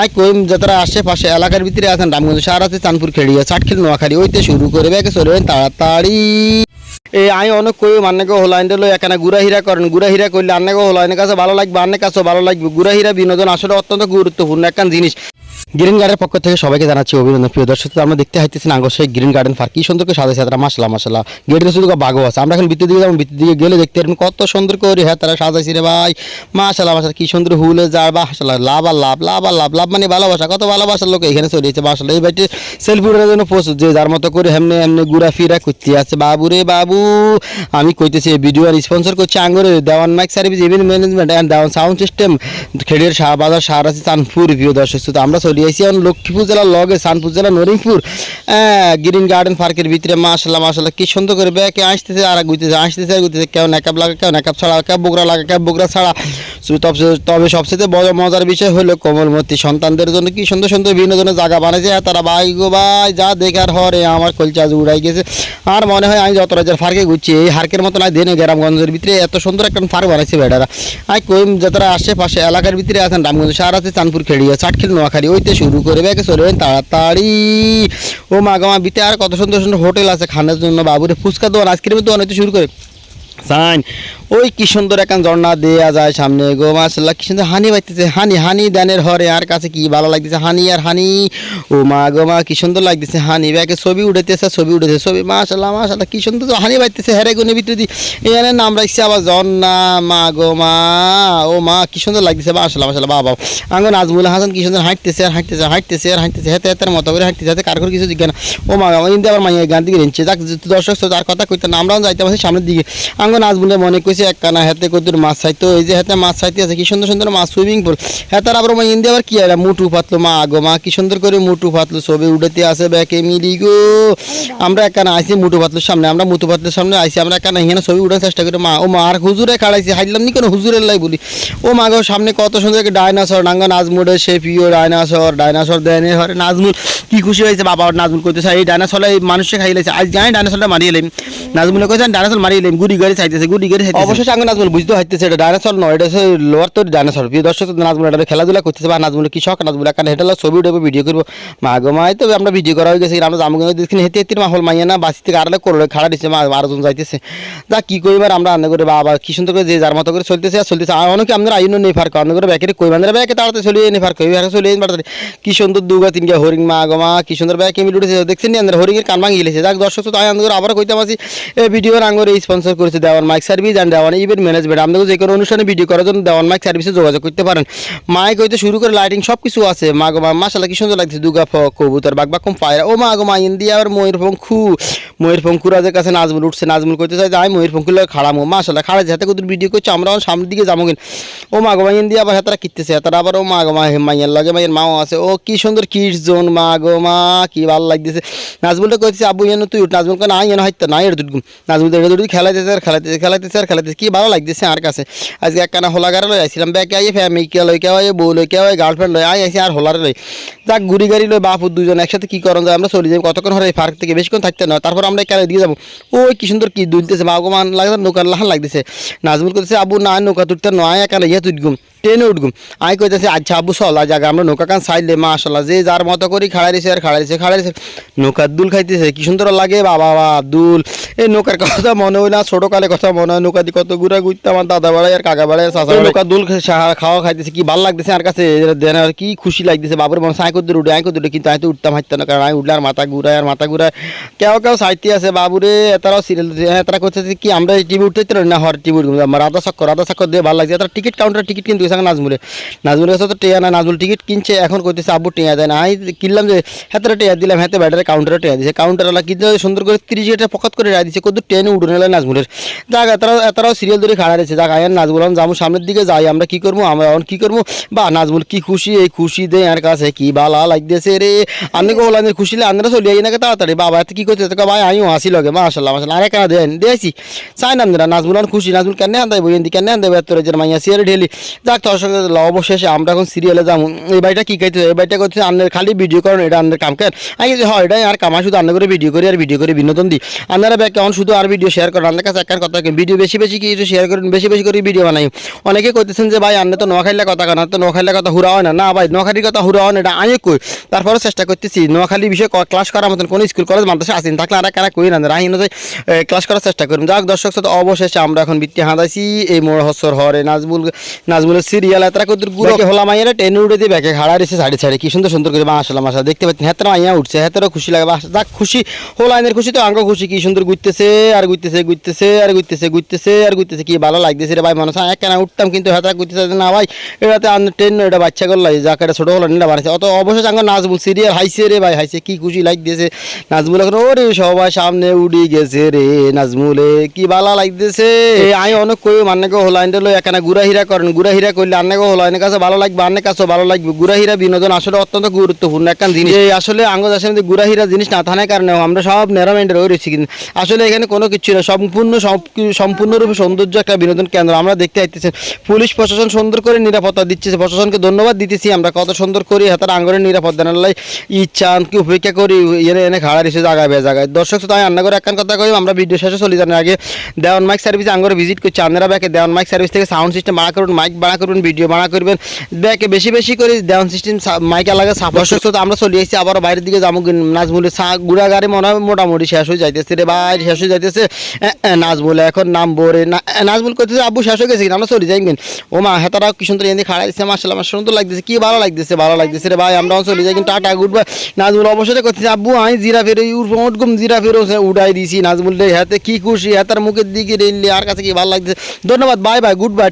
I কইম যারা আশেপাশে এলাকার ভিতরে আছেন রামগঞ্জ শহর আছে চাঁদপুর খেড়িয়া, চাটখিল, নোয়াখালী। ওইতে শুরু করে একে তাড়াতাড়ি। এই আই অনেক কই আন্নাকে হলাইন দিল এখানে গুড়াহিরা করেন গুড়াহিরা করলে আন্নাকে হোলাইনের কাছে ভালো লাগবে আন্নের কাছে ভালো লাগবে। গুড়াহিরা বিনোদন আসলে অত্যন্ত গুরুত্বপূর্ণ একখান জিনিস। গ্রিন গার্ডেনের পক্ষ থেকে সবাইকে জানাচ্ছি অভিনন্দন। প্রিয় দর্শক আমরা দেখতে হাইতেছেন আঙ্গর সেই গ্রিন গার্ডেন পার্ক কি সুন্দর করে সাজাইছে তারা মাসলা মাসলা গেটের শুধু বাঘও আছে। আমরা এখন ভিতর দিকে যাব, ভিতর দিকে গেলে দেখতে পারবেন কত সুন্দর করে হ্যাঁ তারা সাজাইছে রে ভাই। মাসালা মাসালা কি সুন্দর হুলে যায় বা লাভ আর লাভ লাভ আর লাভ। লাভ মানে ভালোবাসা, কত ভালোবাসার লোক এখানে চলেছে মাসালা এই বাড়িতে সেলফি উঠানোর জন্য প্রস্তুত, যে যার মতো করে হেমনে এমনি ঘুরা ফিরা করতে আছে। বাবু রে বাবু, আমি কইতেছি এই ভিডিও আর স্পন্সর করছি আঙ্গরে। Dewan mike service event management and Dewan sound system খেডের খেড়িয়ার শাহবাজার শাহর আছে চাঁদপুর, প্রিয় দর্শক আমরা চলে এখন লক্ষ্মীপুর জেলার লগে সানপুর জেলা নরিমপুর গ্রিন গার্ডেন পার্কের ভিতরে মাসাল্লাহ মাসাল্লাহ কি সুন্দর করে ব্যাকে আসতেছে, আর গুইতেছে আসতেছে আর গুইতেছে কেউ নেকাপ লাগে কেউ নেকাব ছাড়া, কেউ বোকরা লাগে কেউ বোকরা ছাড়া। তবে- সবচেয়ে বড় মজার বিষয় হলো কোমলমতি। সন্তানদের জন্য কি সুন্দর সুন্দর বিনোদনের জায়গা বানাইছে আর তারা ভাই গো ভাই, যা দেখার হরে, আমার কলচা আজ উড়াই গেছে। আর মনে হয় আমি যত রাজ্যের ফার্কে ঘুরছি, এই হার্কের মতো নাই দেনে গ্রামগঞ্জের ভিতরে এত সুন্দর একটা ফার্ক বানাইছে বেটারা। আই কইম যারা আশেপাশে এলাকার ভিতরে আছেন, রামগঞ্জ সার আছে চাঁদপুর খেড়িয়া, চাটখিল, নোয়াখালী, ওইতে শুরু করে ব্যাকে চলে যাবেন তাড়াতাড়ি। ও মাগামা ভিতরে আর কত সুন্দর সুন্দর হোটেল আছে, খানার জন্য, বাবুরে ফুচকা দোকান, আইসক্রিমের দোকান হইতে শুরু করে। সাইন ওই কি সুন্দর একখান ঝর্ণা দেয়া যায় সামনে, গো মাসাল্লাহ কি সুন্দর হানি বাইতেছে, হানি হানি দানের হরে আর কাছে কি ভালো লাগতেছে, হানি আর হানি। ও মা, গো মা, কি সুন্দর লাগতেছে, হানি ব্যাকে ছবি উঠেতেছে, ছবি উঠেছে, ছবি মাসাল্লাহ মাসাল্লাহ কি সুন্দর হানি বাইতেছে হেরে গুনে ভিতরে দি। এখানে নাম রাখছে আবার ঝর্ণা, মা, গো মা, ও মা, কি সুন্দর লাগতেছে মাসাল্লাহ মাসাল্লাহ বাবা আঙ্গ নাজমুল হাসান কি সুন্দর হাঁটতেছে, আর হাঁটতেছে হাঁটতেছে, আর হাঁটতেছে হেতে হেতের মতো করে হাঁটতেছে হাতে কার করে কিছু জিজ্ঞাসা ও মা ইন্দি আবার মাইয়া গান দিকে রেঞ্চে। যাক, দর্শক আর কথা কইতে না, আমরাও যাইতে পারছি সামনের দিকে। আঙ্গ নাজমুলে মনে কইছে এক কানা হাতে কতুর মাছ চাইতো এই যে হাতে মাছ চাইতে আছে, কি সুন্দর সুন্দর মাছ সুইমিং পুল হাতার আবার মা ইন্দি আবার কি আর মুটু পাতলো মা আগো মা, কি সুন্দর করে মুটু পাতলো ছবি উঠেতে আছে ব্যাকে, মিলি গো। আমরা এক কানা আইসি মুটু পাতলোর সামনে, আমরা মুটু পাতলোর সামনে আইসি আমরা এক কানা এখানে ছবি উঠার চেষ্টা করি, মা, ও মা, আর হুজুরে খাড়াইছি, হাইলাম নি কোনো হুজুরের লাই বলি। ও মা গো, সামনে কত সুন্দর একটা ডাইনাসর, নাঙ্গা নাজমুড়ে সে প্রিয় ডাইনাসর ডাইনাসর দেনে হরে নাজমুল, কি খুশি হয়েছে, বাবা নাজমুল করতেছে এই ডাইনাসর মানুষকে খাইলেছে আজ জানি ডাইনাসরটা মারিয়ে এলাম। নাজমুলে কইছে ডাইনাসর মারিয়ে এলাম গুড়ি গাড়ি চাইতেছে, গুড়ি গাড়ি চাইতেছে। অবশ্যই আঙ্গ নাজমুল বুঝতে হইতেছে এটা ডাইনাসর নয়, এটা হচ্ছে লোয়ার তোর ডাইনাসর। প্রিয় দর্শক নাজমুল এটা খেলাধুলা করতেছে, বা নাজমুল কি শখ? নাজমুল কারণ হেঁটে ছবি উঠবে ভিডিও করব। মা গো মাই তো আমরা ভিডিও করা হয়ে গেছে আমরা জামু দেখি হেঁটে হেঁটে মাহল মাইয়া না, বাসি থেকে আড়ালে করলে খাড়া দিচ্ছে মা আরজন যাইতেছে। যা কি কইবার আমরা আন্না করে, বাবা, কি সুন্দর করে যে যার মতো করে চলতেছে, আর চলতেছে, আর অনেকে আমাদের আইন নেই ফার্ক অন্য করে ব্যাকের কই বান্ধব ব্যাকে তাড়াতাড়ি চলিয়ে নেই ফার্ক ওই চলে বাড়াতে কি সুন্দর দুগা তিনগা হরিং মা গো মা, কি সুন্দর ব্যাকে মিল উঠেছে, দেখছেন নি আমাদের হরিংয়ের কান ভাঙি গেলেছে যাক দর্শক, তো তাই করে আবার কইতাম আছি এই ভিডিওর আঙ্গরে স্পন্সর করেছে Dewan mike service and Dewan event management আমাদের যে কোনো অনুষ্ঠানে ভিডিও করার জন্য দেওয়ান মাইক সার্ভিসে যোগাযোগ করতে পারেন। মাইক হইতে শুরু করে লাইটিং সব কিছু আছে। মা গো মা মাসাল্লাহ কি সুন্দর লাগছে। দুগা ফ কবুতর, বাঘ বাঘ কম পায়রা ও মা গো মা, ইন্ডিয়া আর ময়ূর পঙ্খু। ময়ূর পঙ্খুরাজের কাছে নাজমুল উঠছে। নাজমুল করতে চাই যে আমি ময়ূর পঙ্খুর খাড়ামো মাসাল্লাহ খাড়া যাতে কত ভিডিও করছে আমরাও সামনের দিকে যাব কিন ও মা গো মা, ইন্ডিয়া আবার হেতারা কিনতেছে হেতারা আবার, ও মা গো মা মাইয়ের লাগে মাইয়ের মাও আছে। ও কি সুন্দর কিডস জোন মা গো মা, কি ভালো লাগতেছে। নাজমুলটা কইতেছে, আব্বু, এনে তুই উঠ। নাজমুল কেন আই এনে হইতে নাই এর এটা দুটি খেলাইতেছে আর খেলাইতেছে খেলাইতেছে আর খেলাইতেছে কি ভালো লাগতেছে আর কাছে? আজকে একখানা হোলাগারে লই আইছিলাম ব্যাকে আইয়ে ফ্যামিলি কে লই, কেউ আইয়ে বউ লই, কেউ আইয়ে গার্লফ্রেন্ড লই আই আইসি আর হোলারে লই। যাক ঘুরি গাড়ি লই, বাপু দুজন একসাথে কি করন যায়, আমরা চলে যাই, কতক্ষণ হরে পার্ক থেকে? বেশিক্ষণ থাকতে না তারপর আমরা এখানে দিয়ে যাব। ওই কি সুন্দর কি দুলতেছে বাগমান লাগছে, নৌকার লাহান লাগতেছে। নাজমুল করতেছে আবু, না, নৌকা তুলতে নয় এখানে ইয়ে তুলগুম ট্রেনে উঠগুম। আই কইতেছে আচ্ছা আবু, চলা জায়গা আমরা নৌকা কান সাইলে মাশাল্লাহ যে যার মতো করি খাড়াইছে আর খাড়াইছে খাড়াইছে নৌকার দুল খাইতেছে, কি সুন্দর লাগে, বাবা বাবা দুল। এই নৌকার কথা মনে হয় না ছোট কালে কথা মনে হয়, নৌকা দিয়ে কত ঘুরা ঘুরতে আমার দাদা বাড়াই, আর কাকা বাড়াই চাষা নৌকা দুল খাওয়া খাইতেছে, কি ভালো লাগতেছে আর কাছে দেন, আর কি খুশি লাগতেছে বাবুর মনে সাই করতে উঠে আই করতে উঠে, কিন্তু তো উঠতাম, হাঁটতাম না, কারণ আমি উঠলে আর মাথা ঘুরায়, আর মাথা ঘুরায়। কেউ কেউ সাইতে আছে, বাবুরে, এতারাও সিরিয়াল হ্যাঁ তারা করতেছে কি, আমরা টিভি উঠতে না, হর টিভি উঠবো রাধা চক্কর রাধা চক্কর দিয়ে ভালো লাগছে। তারা টিকিট কাউন্টার টিকিট কিন্তু গেছে নাজমুলে। নাজমুলের কাছে তো টেয়া না নাজমুল টিকিট কিনছে, এখন করতেছে আব্বু, টেয়া দেয় না। আমি কিনলাম যে হাতে টেয়া দিলাম, হাতে ব্যাটারে কাউন্টারে টেয়া দিছে। কাউন্টারওয়ালা কিন্তু সুন্দর করে তিরিশ এটা পকাত করে রায় দিচ্ছে কত ট্রেনে উঠে নিলে নাজমুলের। যাক তারা তারাও সিরিয়াল ধরে খাড়া রয়েছে যাক আয়ার নাজমুল যাব সামনের দিকে, যাই, আমরা কি করব? আমরা এখন কি করব? বা, নাজমুল কি খুশি? এই খুশি দে আর কাছে কি বালা লাগতেছে রে? আপনি কো বলেন খুশি লে চলে যাই নাকি তাড়াতাড়ি? বাবা, এত কি করতে তো ভাই, আমিও আসি লগে মাশাল্লাহ মাশাল্লাহ আরে, কেন দেন দিয়েছি চাই না আমরা নাজমুল খুশি, নাজমুল কেন আন্দাই বই কেন আন্দাই যে মাইয়া, সিয়ারে ঢেলি। যাক দর্শক অবশেষে আমরা এখন সিরিয়ালে যাব। এই বাড়িটা কি খাইতে এই বাড়িটা করছে আন্নের খালি ভিডিও করেন এটা আন্নের কাম কেন আমি হয়, এটাই আর কামা শুধু আন্না করে ভিডিও করি আর ভিডিও করে বিনোদন দিই। আপনারা ব্যাগ কেমন শুধু আর ভিডিও শেয়ার করেন আপনার কাছে একটা কথা ভিডিও বেশি বেশি কিছু শেয়ার করেন বেশি বেশি করে ভিডিও বানাই। অনেকে কইতেছেন যে, ভাই, আন্নে তো নোয়াখালীর কথা কেন তো নোয়াখালীর কথা হুরা হয় না। না ভাই, নোয়াখালীর কথা হুরা হয় না, এটা আমি কই। তারপরে চেষ্টা করতেছি, নোয়াখালী বিষয়ে ক্লাস করার মতন কোনো স্কুল কলেজ মাদ্রাসা আসেন থাকলে আর কারা কই না রাহি অনুযায়ী ক্লাস করার চেষ্টা করুন। যাক, দর্শক সাথে অবশেষে আমরা এখন বৃত্তি হাঁদাইছি, এই মোড় হসর হরে নাজমুল, নাজমুলের সিরিয়াল এতটা কতগুলো হলাম আইয়ারা টেনে উঠে দিয়ে ব্যাগে খাড়া রয়েছে সাইডে সাইডে। কি সুন্দর সুন্দর করে মাসাল্লাহ মাসা দেখতে পাচ্ছেন হেতারা আইয়া উঠছে হেতারও খুশি লাগে যাক খুশি হোল আইনের খুশি তো আঙ্গ খুশি কি সুন্দর ঘুরতেছে আর ঘুরতেছে ঘুরতেছে আর ঘুরতেছে ঘুরতেছে আর ঘুরতেছে কি ভালো লাগতেছে রে ভাই মানুষ এক কেন উঠতাম কিন্তু হেতারা ঘুরতেছে না ভাই এটাতে ট্রেন এটা বাচ্চা করল যাকে এটা ছোটো হলো নিটা বানাইছে অত অবশ্যই আঙ্গ নাজমুল সিরিয়াল হাইছে রে ভাই হাইছে কি খুশি লাগতেছে। নাজমুল এখন ওরে সবাই সামনে উড়ি গেছে রে নাজমুলে কি ভালো লাগতেছে। আমি অনেক কই মানে গো হলো আইনটা লই এখানে গুড়া হিরা করেন গুড়া হিরা করলে আন্নে গো হলো আইনের কাছে ভালো লাগবে আন্নের কাছেও ভালো লাগবে। গুড়া হিরা বিনোদন আসলে অত্যন্ত গুরুত্বপূর্ণ একটা জিনিস। এই আসলে আঙ্গ দেশের মধ্যে গুড়া জিনিস না থাকার কারণে আমরা সব নেরামেন্টের রয়েছি কিন্তু আসলে এখানে কোনো কিছু না, সম্পূর্ণ সম্পূর্ণরূপে সৌন্দর্য একটা বিনোদন কেন্দ্র। আমরা দেখতে পাইতেছেন পুলিশ প্রশাসন সুন্দর করে নিরাপত্তা দিচ্ছে, প্রশাসনকে ধন্যবাদ দিতেছি, আমরা কত সুন্দর করি হাতার আঙ্গরের নিরাপত্তা নালাই ইচ্ছা কি উপেক্ষা করি, এনে এনে খাড়া রেসে জায়গায় বে জায়গায়। দর্শক তাই আমি রান্না করে একখান কথা কই আমরা ভিডিও শেষে চলে যাওয়ার আগে দেওয়ান মাইক সার্ভিস আঙ্গরে ভিজিট করছি। আপনারা ব্যাকে দেওয়ান মাইক সার্ভিস থেকে সাউন্ড সিস্টেম বাড়া করুন মাইক বাড়া করুন। ভিডিও বাড়া করবেন। ব্যাকে বেশি বেশি করে দেওয়ান সিস্টেম মাইক সাপ দর্শক তো আমরা চলে এসেছি আবার বাইরের দিকে যাব নাজমুলে সা গুড়া গাড়ি মনে হয় মোটামুটি শেষ হয়ে যাইতেছে রে ভাই শেষ হয়ে যাইতেছে। নাজমুলে এখন নাম বোরে নাজমুল করতেছে আব্বু শেষ হয়ে গেছে কিনা? আমরা চলে যাই কিন ও মা হেতারা কি সুন্দর এনে খাড়া দিচ্ছে মাসাল্লাহ আমার সুন্দর লাগতেছে কি ভালো লাগতেছে ভালো লাগতেছে রে ভাই। আমরা চলে যাই কিন্তু টাটা গুড বাই নাজমুল অবশ্যই করতেছে আব্বু আমি জিরা ফেরে উঠগুম জিরা ফেরো উঠাই দিছি। নাজমুল রে হাতে কি খুশি হাতার মুখের দিকে রেলি আর কাছে কি ভালো লাগতেছে। ধন্যবাদ বাই বাই গুড বাই